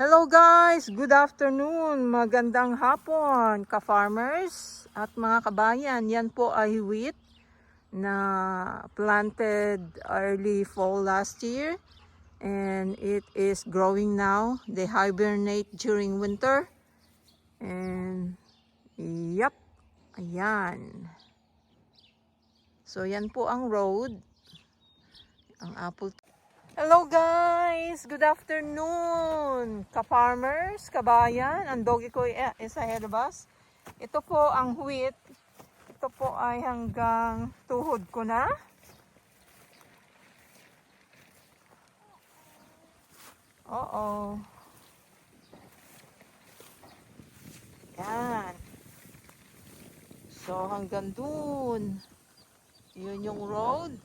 Hello guys! Good afternoon! Magandang hapon ka-farmers at mga kabayan. Yan po ay wheat na planted early fall last year and it is growing now. They hibernate during winter and yep, ayan. So yan po ang road. Ang apple Hello guys! Good afternoon! Ka-farmers, kabayan, ang doggy ko i- is ahead of us. Ito po ang wheat. Ito po ay hanggang tuhod ko na. Oo. Yan. So hanggang dun. Yun yung road.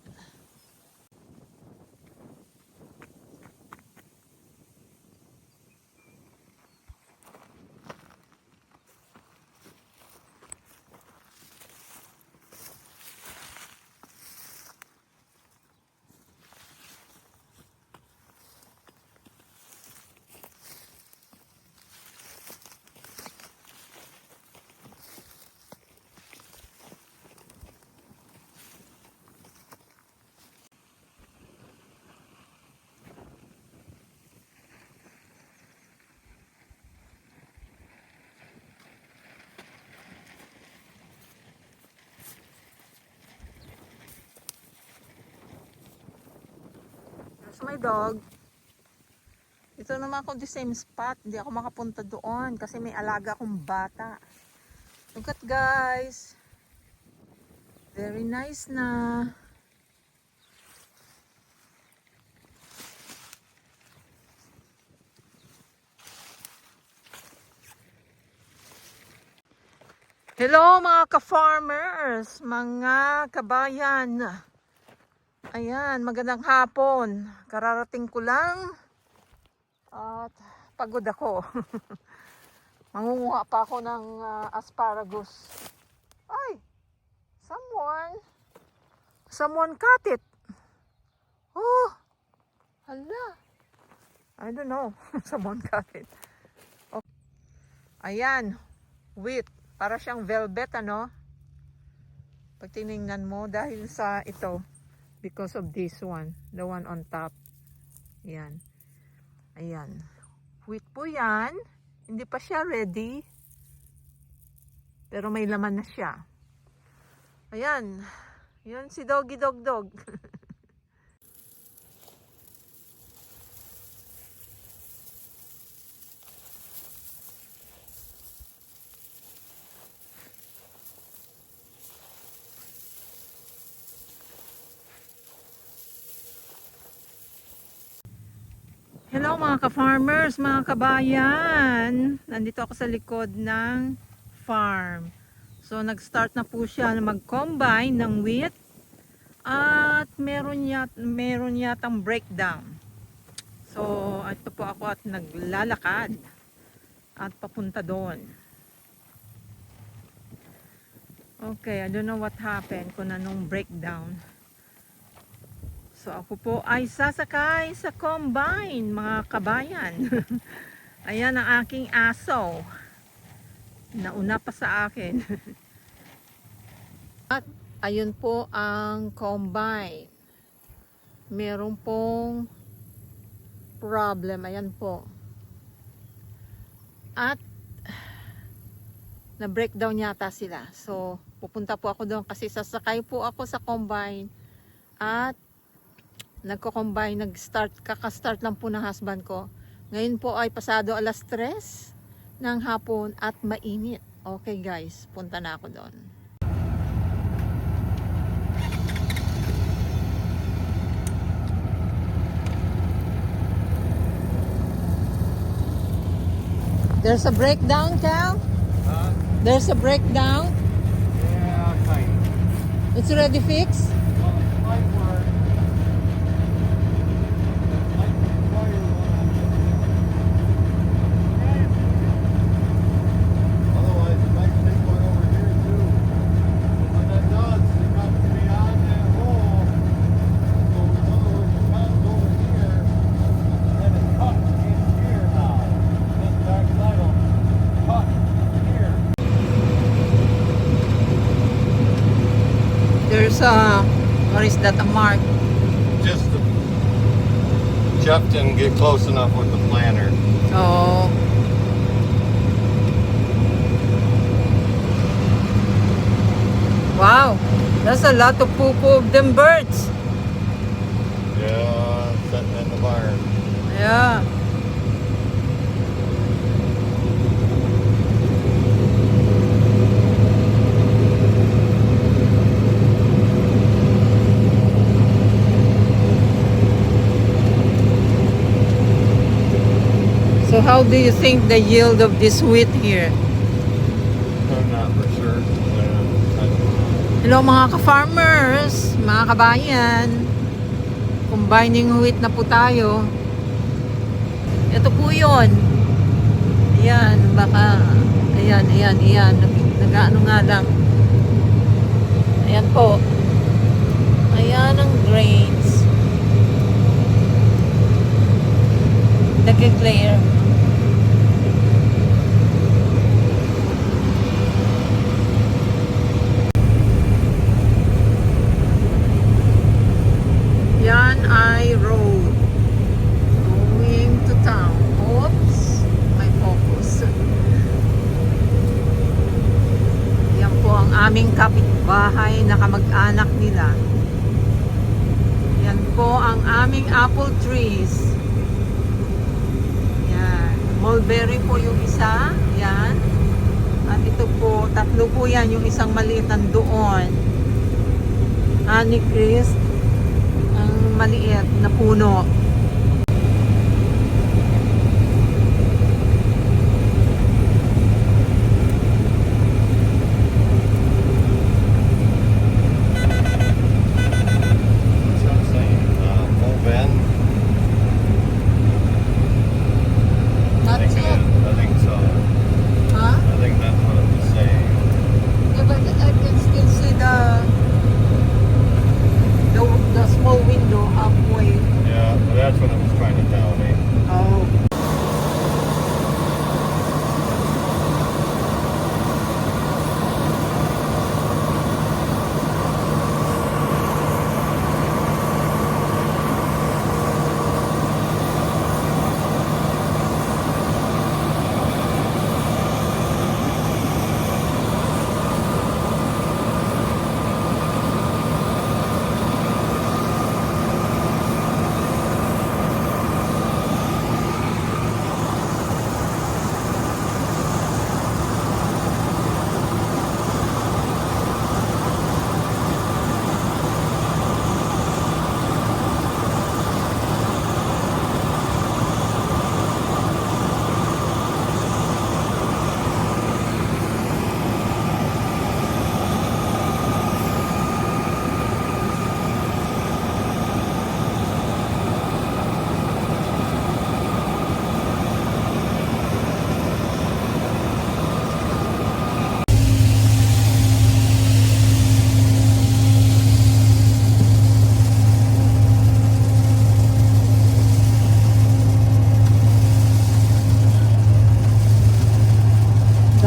There's my dog. Ito naman ako the same spot. Hindi ako makapunta doon kasi may alaga akong bata. Look at guys. Very nice na. Hello mga ka-farmers, mga kabayan. Ayan, magandang hapon. Kararating ko lang at pagod ako. Mangunguha pa ako ng ah, asparagus. Ay, someone, someone cut it. Oh, hala. I don't know. someone cut it. Okay. Ayan, wheat. Para siyang velvet, ano? Pag tinignan mo, dahil sa ito, because of this one, the one on top. Yan. Ayan. Wheat po yan. Hindi pa siya ready. Pero may laman na siya. Ayan. Yun si Doggy Dog Dog. Hello mga ka-farmers, mga kabayan. Nandito ako sa likod ng farm. So nag-start na po siya na mag-combine ng wheat at meron yat meron yatang breakdown. So ito po ako at naglalakad at papunta doon. Okay, I don't know what happened kung anong breakdown. So ako po ay sasakay sa combine mga kabayan. Ayan ang aking aso. Nauna pa sa akin. At ayun po ang combine. Meron pong problem. Ayan po. At na breakdown yata sila. So pupunta po ako doon kasi sasakay po ako sa combine at nagko-combine, nag-start, kaka-start lang po ng husband ko. Ngayon po ay pasado alas 3 ng hapon at mainit. Okay guys, punta na ako doon. There's a breakdown, Cal? Uh, There's a breakdown. yeah, kind. It's already fixed. Sa, or is that a mark? Just the, Jeff didn't get close enough with the planter. Oh. Wow, that's a lot of poo-poo of them birds. Yeah, sitting in the barn. Yeah. So how do you think the yield of this wheat here? I'm not for sure. Hello mga ka-farmers, mga kabayan. Combining wheat na po tayo. Ito po yun. Ayan, baka, ayan, ayan, ayan. Nag- Nag-ano nga lang. Ayan po. Ayan ang grains. Nag-clear. Yan ay road. Going to town. Oops. May focus. Yan po ang aming kapitbahay na kamag-anak nila. Yan po ang aming apple trees. Yan. Mulberry po yung isa. Yan. At ito po, tatlo po yan. Yung isang maliit nandoon. Honeycrisp ang maliit na puno.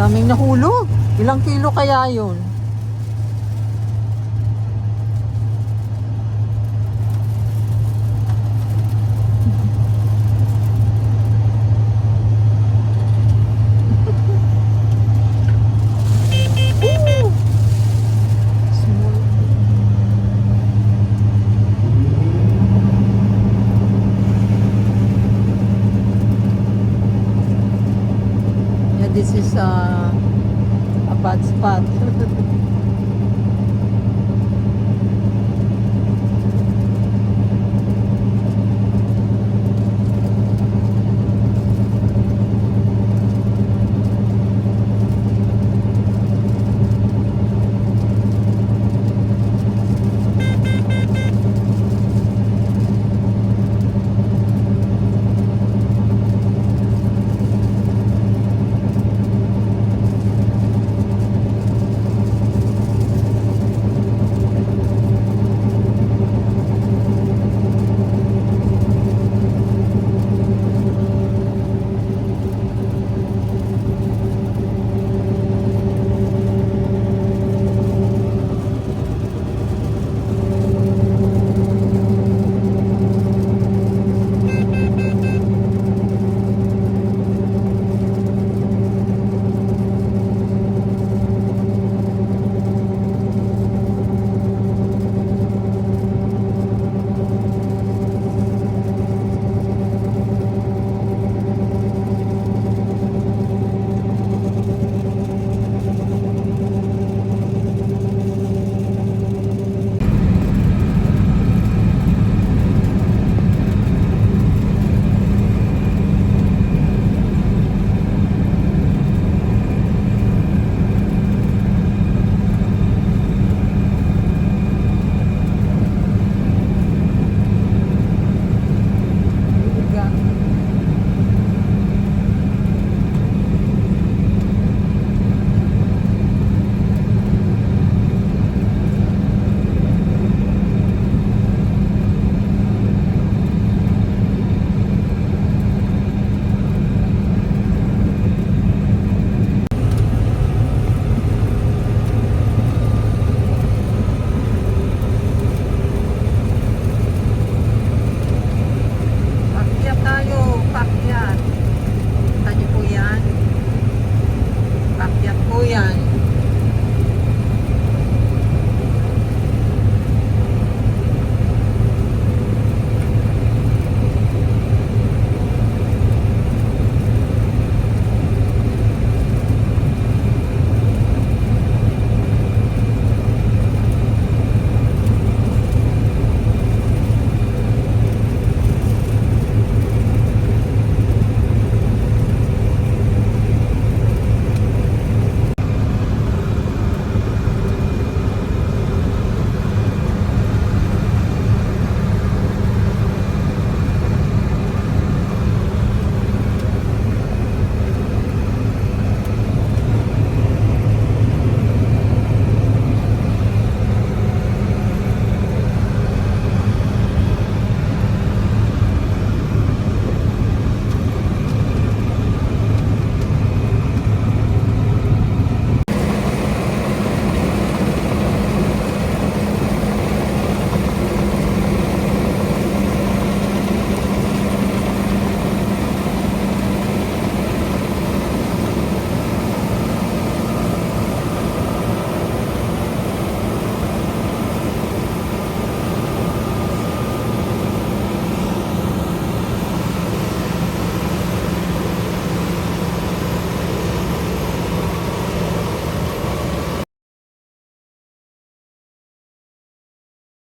Daming nahulog. Ilang kilo kaya yun? Yeah,